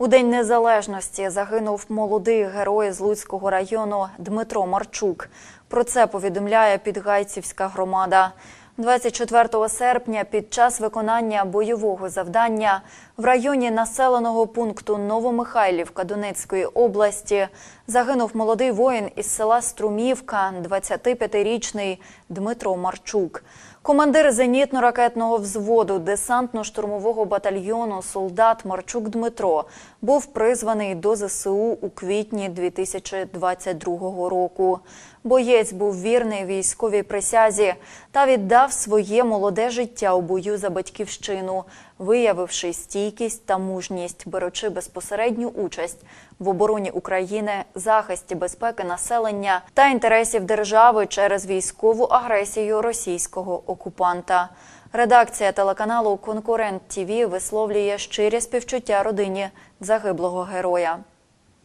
У День Незалежності загинув молодий герой з Луцького району Дмитро Марчук. Про це повідомляє Підгайцівська громада. 24 серпня під час виконання бойового завдання в районі населеного пункту Новомихайлівка Донецької області загинув молодий воїн із села Струмівка, 25-річний Дмитро Марчук. Командир зенітно-ракетного взводу десантно-штурмового батальйону солдат Марчук Дмитро був призваний до ЗСУ у квітні 2022 року. Боєць був вірний військовій присязі та віддав своє молоде життя у бою за батьківщину, виявивши стійкість та мужність, беручи безпосередню участь в обороні України, захисті безпеки населення та інтересів держави через військову агресію російського окупанта. Редакція телеканалу Конкурент ТІВІ висловлює щирі співчуття родині загиблого героя.